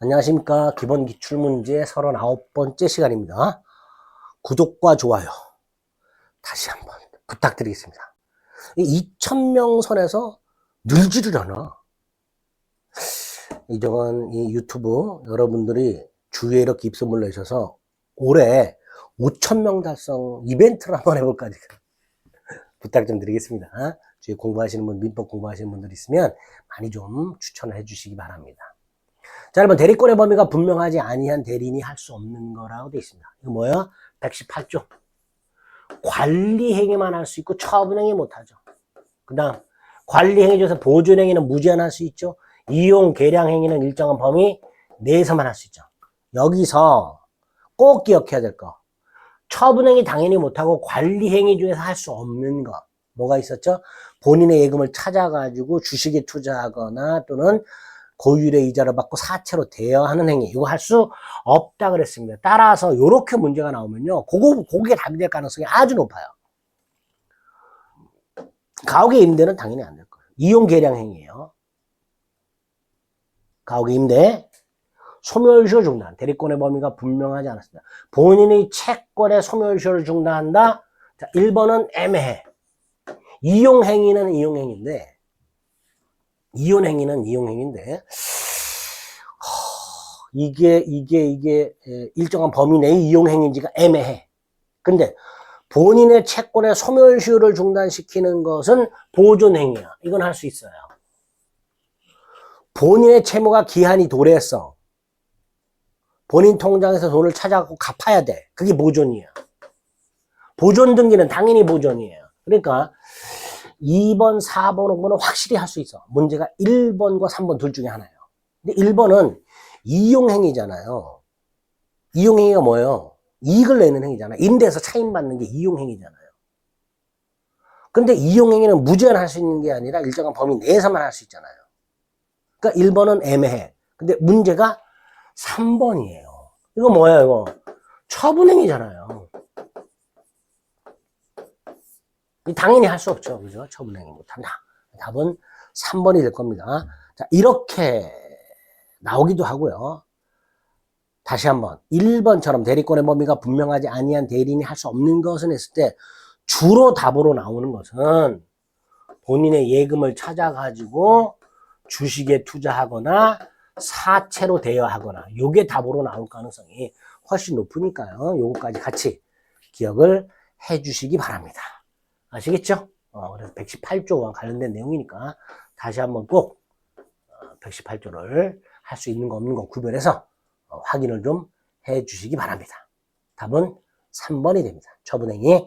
안녕하십니까. 기본 기출문제 39번째 시간입니다. 구독과 좋아요. 다시 한번 부탁드리겠습니다. 2,000명 선에서 늘지를 않아. 이정은 이 유튜브 여러분들이 주위에 이렇게 입소문 내셔서 올해 5,000명 달성 이벤트를 한번 해볼까 부탁 좀 드리겠습니다. 주위에 공부하시는 분, 민법 공부하시는 분들 있으면 많이 좀 추천을 해주시기 바랍니다. 자, 여러분, 대리권의 범위가 분명하지 아니한 대리인이 할 수 없는 거라고 되어 있습니다. 이거 뭐야? 118조. 관리 행위만 할 수 있고 처분 행위 못 하죠. 그 다음, 관리 행위 중에서 보존 행위는 무제한 할 수 있죠. 이용, 계량 행위는 일정한 범위 내에서만 할 수 있죠. 여기서 꼭 기억해야 될 거. 처분 행위 당연히 못하고 관리 행위 중에서 할 수 없는 거. 뭐가 있었죠? 본인의 예금을 찾아가지고 주식에 투자하거나 또는 고율의 이자를 받고 사채로 대여하는 행위 이거 할 수 없다 그랬습니다. 따라서 이렇게 문제가 나오면요, 그거 그게 답이 될 가능성이 아주 높아요. 가옥의 임대는 당연히 안 될 거예요. 이용 계량 행위예요. 가옥의 임대 소멸시효 중단 대리권의 범위가 분명하지 않았습니다. 본인의 채권의 소멸시효를 중단한다. 자, 1번은 애매해. 이용 행위는 이용 행위인데 이혼 행위는 이용 행위인데 허, 이게 이게 이게 에, 일정한 범위 내의 이용 행위인지가 애매해. 근데 본인의 채권의 소멸시효를 중단시키는 것은 보존 행위야. 이건 할 수 있어요. 본인의 채무가 기한이 도래했어. 본인 통장에서 돈을 찾아갖고 갚아야 돼. 그게 보존이야. 보존 등기는 당연히 보존이에요. 그러니까 2번, 4번, 5번은 확실히 할 수 있어. 문제가 1번과 3번 둘 중에 하나예요. 근데 1번은 이용행위잖아요. 이용행위가 뭐예요? 이익을 내는 행위잖아요. 임대에서 차임받는 게 이용행위잖아요. 근데 이용행위는 무제한 할 수 있는 게 아니라 일정한 범위 내에서만 할 수 있잖아요. 그러니까 1번은 애매해. 근데 문제가 3번이에요. 이거 뭐예요, 이거? 처분행위잖아요. 당연히 할 수 없죠. 그죠? 처분행위 못한다. 답은 3번이 될 겁니다. 자, 이렇게 나오기도 하고요. 다시 한번 1번처럼 대리권의 범위가 분명하지 아니한 대리인이 할 수 없는 것은 했을 때 주로 답으로 나오는 것은 본인의 예금을 찾아가지고 주식에 투자하거나 사채로 대여하거나 요게 답으로 나올 가능성이 훨씬 높으니까요. 요거까지 같이 기억을 해 주시기 바랍니다. 아시겠죠? 어, 그래서 118조 와 관련된 내용이니까 다시 한번 꼭 118조를 할 수 있는 거 없는 거 구별해서 어, 확인을 좀 해 주시기 바랍니다. 답은 3번이 됩니다. 처분행위